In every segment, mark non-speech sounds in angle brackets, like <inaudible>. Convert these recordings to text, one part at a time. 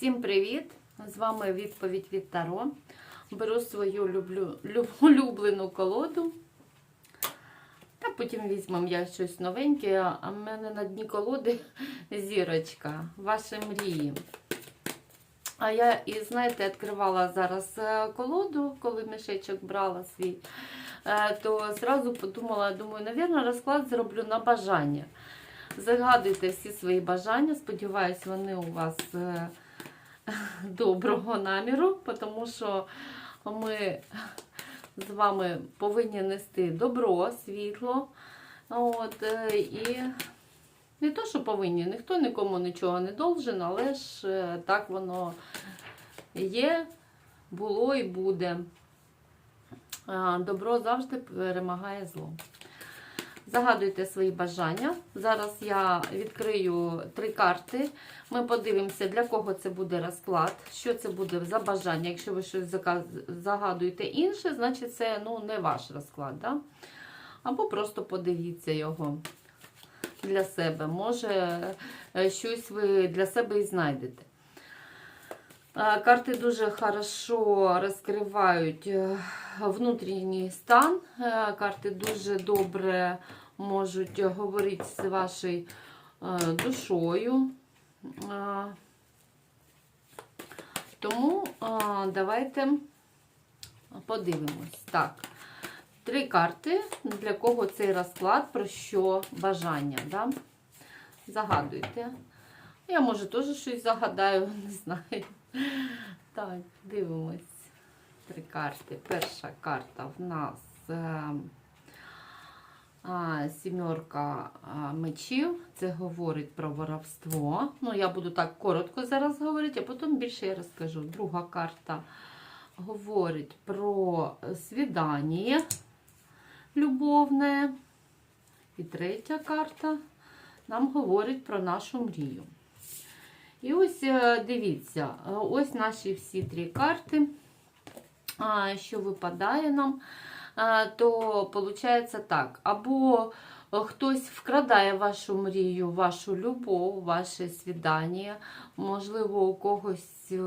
Всім привіт! З вами відповідь від Таро. Беру свою люблю, люб- <laughs> улюблену колоду. Та потім візьмемо я щось новеньке, а в мене на дні колоди <laughs> зірочка, ваші мрії. А я, і знаєте, відкривала зараз е, колоду, коли мішечок брала свій, е, то зразу подумала, думаю, навірно, розклад зроблю на бажання. Загадуйте всі свої бажання. Сподіваюсь, вони у вас е, <laughs> доброго наміру, тому що ми з вами повинні нести добро, світло. От, е, і не то, що повинні, ніхто нікому нічого не должен, але ж е, так воно є, було і буде. Добро завжди перемагає зло. Загадуйте свої бажання. Зараз я відкрию три карти. Ми подивимося, для кого це буде розклад, що це буде за бажання. Якщо ви щось загадуєте інше, значить це ну, не ваш розклад. Да? Або просто подивіться його для себе. Може, е, щось ви для себе і знайдете. Е, Карти дуже хорошо розкривають е, внутрішній стан. Карти дуже добре можуть говорити з вашою е, душою. Тому давайте подивимось. Так, три карти. Для кого цей розклад, про що бажання. Да? Загадуйте. Я, може, теж щось загадаю, <laughs> не знаю. Так, дивимось. Три карти. Перша карта в нас е, а, сімерка мечів. Це говорить про воровство. Ну, я буду так коротко зараз говорити, а потім більше я розкажу. Друга карта говорить про свідання любовне. І третя карта нам говорить про нашу мрію. І ось е, дивіться, е, ось наші всі три карти, що випадає нам, то виходить так. Або хтось вкрадає вашу мрію, вашу любов, ваше свідання, можливо, у когось е,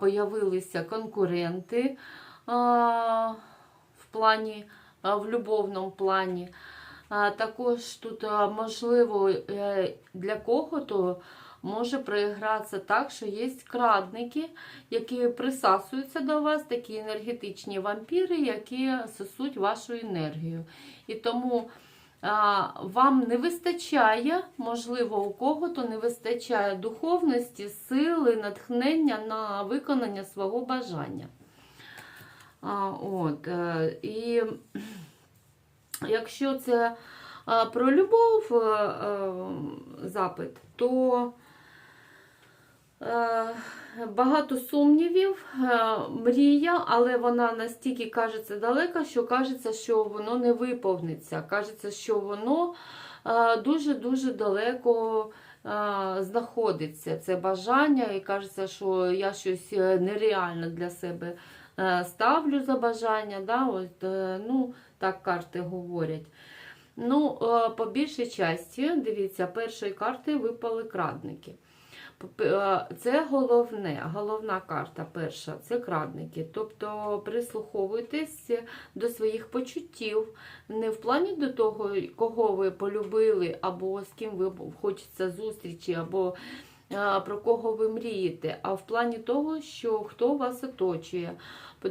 появилися конкуренти в плані, в любовному плані. Також тут, можливо, е, для кого-то може проігратися так, що є крадники, які присасуються до вас, такі енергетичні вампіри, які сосуть вашу енергію. І тому а, вам не вистачає, можливо, у кого-то не вистачає духовності, сили, натхнення на виконання свого бажання. А, от, е, І якщо це про любов е, е, запит, то багато сумнівів, е, мрія, але вона настільки кажеться далека, що кажеться, що воно не виповниться. Кажеться, що воно е, дуже-дуже далеко е, знаходиться. Це бажання, і кажеться, що я щось е, нереальне для себе е, ставлю за бажання. Да? От, е, ну, так карти говорять. Ну, е, по більшій часті, дивіться, першої карти випали крадники. Е, Це головне, головна карта перша це крадники. Тобто прислуховуйтесь до своїх почуттів, не в плані до того, кого ви полюбили, або з ким ви хочеться зустрічі, або е, про кого ви мрієте, а в плані того, що хто вас оточує.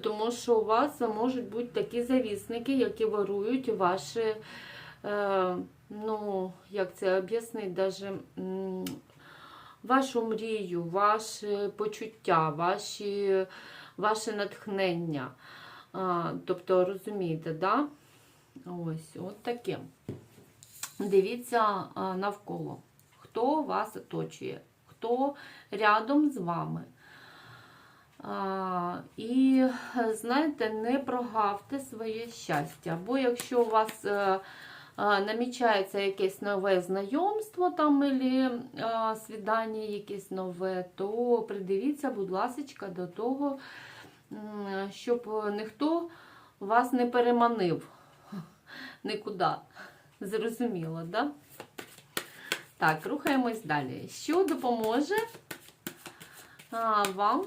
Тому що у вас можуть бути такі завісники, які ворують ваші, е, ну, як це об'яснити, даже, м, вашу мрію, ваші почуття, ваші, ваше натхнення. А, тобто, розумієте, да? Ось, от таке. Дивіться навколо, хто вас оточує, хто рядом з вами. А, і знаєте, не прогавте своє щастя. Бо якщо у вас е, намічається якесь нове знайомство там, або свідання якесь нове, то придивіться, будь ласка, до того, щоб ніхто вас не переманив нікуди. Зрозуміло, да? Так, рухаємось далі. Що допоможе вам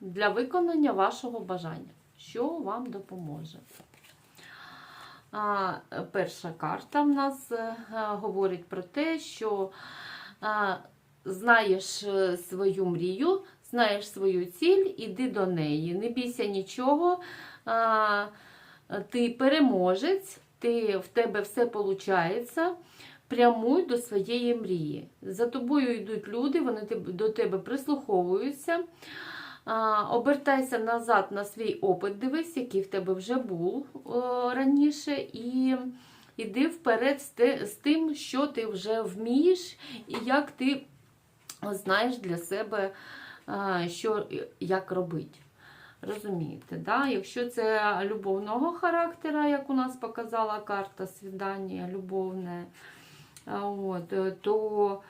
для виконання вашого бажання, що вам допоможе. А, перша карта в нас е, говорить про те, що знаєш е, свою мрію, знаєш свою ціль, іди до неї. Не бійся нічого, ти переможець, ти, в тебе все виходить. Прямуй до своєї мрії. За тобою йдуть люди, вони до тебе прислуховуються. Обертайся назад на свій опит, дивись, який в тебе вже був раніше, і йди вперед з тим, що ти вже вмієш, і як ти знаєш для себе, що, як робити. Розумієте, да? якщо це любовного характера, як у нас показала карта свідання любовне, от, то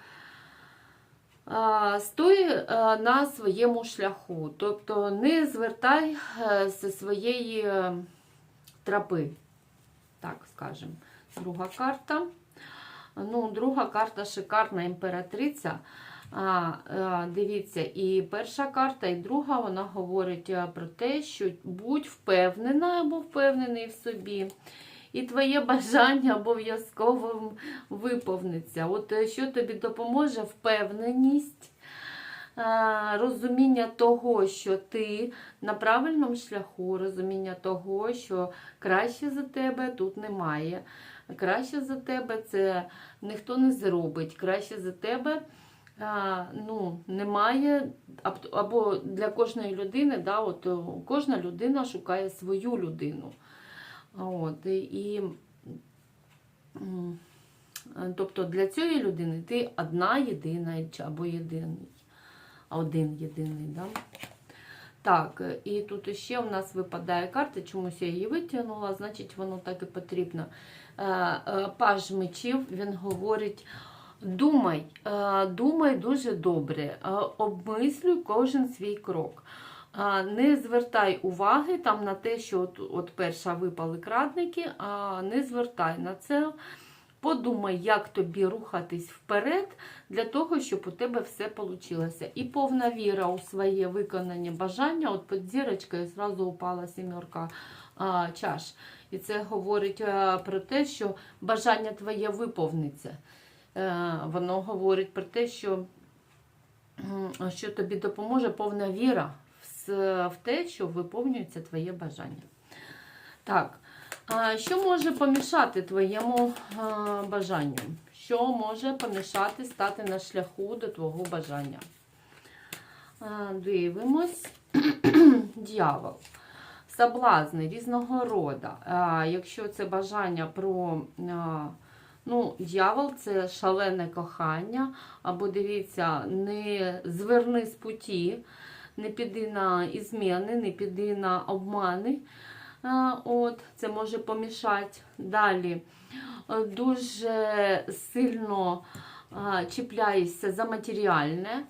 стой е, на своєму шляху. Тобто не звертай е, зі своєї е, тропи, так скажемо. Друга карта. Ну, друга карта шикарна імператриця. Дивіться, і перша карта, і друга вона говорить про те, що будь впевнена або впевнений в собі. І твоє бажання обов'язково виповниться. От е, що тобі допоможе впевненість, розуміння того, що ти на правильному шляху, розуміння того, що краще за тебе тут немає. Краще за тебе це ніхто не зробить. Краще за тебе ну, немає. Або для кожної людини, да, от, кожна людина шукає свою людину. От, і, тобто для цієї людини ти одна єдина або єдиний. Один єдиний. Да? Так, і тут ще у нас випадає карта, чомусь я її витягнула, значить воно так і потрібно. Е, е, Паж мечів, він говорить. Думай, е, думай дуже добре, обмислюй кожен свій крок. Е, Не звертай уваги там на те, що от, от перша випали крадники, а не звертай на це. Подумай, як тобі рухатись вперед для того, щоб у тебе все вийшло. І повна віра у своє виконання бажання. От під зірочкою зразу упала сімерка а, чаш. І це говорить а, про те, що бажання твоє виповниться. Е, воно говорить про те, що, що тобі допоможе повна віра в, те, що виповнюється твоє бажання. Так, що може помішати твоєму бажанню? Що може помішати стати на шляху до твого бажання? Дивимось. <clears throat> Дьявол. Соблазни різного роду. Якщо це бажання про. Ну, дьявол це шалене кохання, або дивіться, не зверни з путі, не піди на ізміни, не піди на обмани. От, це може помішати. Далі дуже сильно чіпляєшся за матеріальне,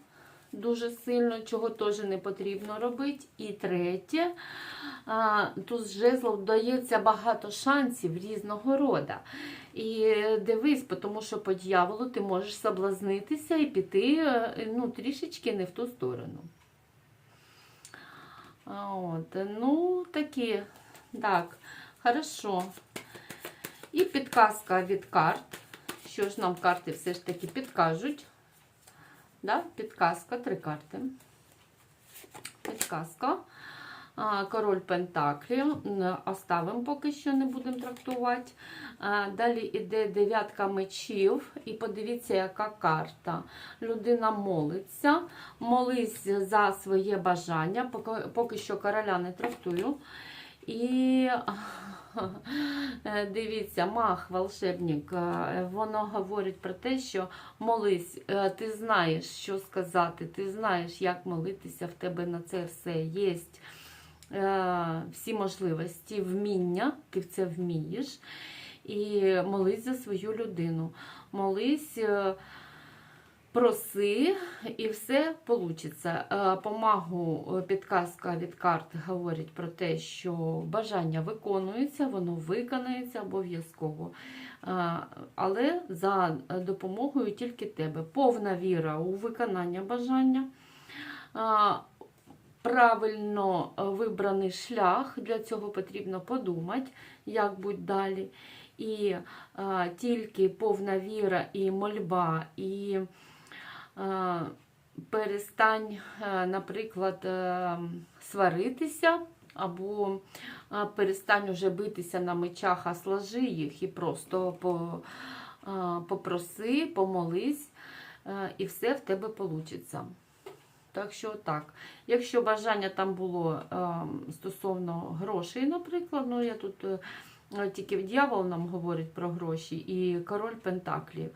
дуже сильно, чого теж не потрібно робити. І третє, тут з жезлов дається багато шансів різного роду. І дивись, тому що по дьяволу ти можеш соблазнитися і піти е, ну, трішечки не в ту сторону. От, ну, такі. Так, хорошо. І підказка від карт. Що ж нам карти все ж таки підкажуть? Да? Підказка, три карти. Підказка. Король Пентаклів. Оставимо поки що, не будемо трактувати. Далі йде дев'ятка мечів. І подивіться, яка карта. Людина молиться. Молись за своє бажання. Поки, що короля не трактую. І <laughs> е, дивіться, мах, волшебник, е, воно говорить про те, що молись, е, ти знаєш, що сказати, ти знаєш, як молитися, в тебе на це все є всі можливості, вміння, ти в це вмієш. І молись за свою людину. Молись. е, проси, і все вийде. Помагу підказка від карт говорить про те, що бажання виконується, воно виконається обов'язково. Е, Але за допомогою тільки тебе. Повна віра у виконання бажання. Е, Правильно вибраний шлях, для цього потрібно подумати, як будь далі. І е, тільки повна віра і мольба, і е, перестань, е, наприклад, е, сваритися, або е, перестань уже битися на мечах, а сложи їх і просто по, е, попроси, помолись, е, і все в тебе вийде. Так що так. Якщо бажання там було е, стосовно грошей, наприклад, ну я тут е, тільки дьявол нам говорить про гроші і король Пентаклів,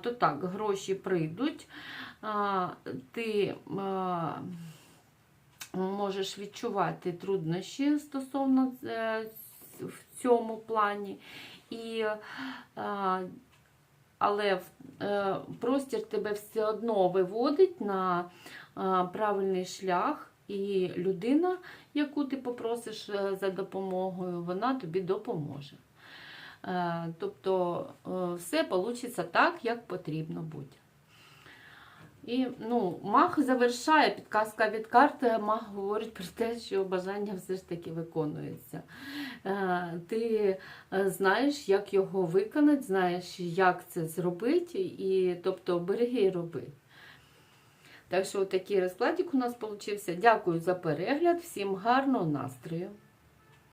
то так, гроші прийдуть, ти а, можеш відчувати труднощі стосовно е, в цьому плані. І, але е, простір тебе все одно виводить на правильний шлях, і людина, яку ти попросиш е, за допомогою, вона тобі допоможе. Е, Тобто е, все вийде так, як потрібно бути. І ну, маг завершає підказка від карти, маг говорить про те, що бажання все ж таки виконується. Е, Ти е, знаєш, як його виконати, знаєш, як це зробити, і тобто береги і роби. Так що такий розкладик у нас вийшов. Дякую за перегляд, всім гарного настрою!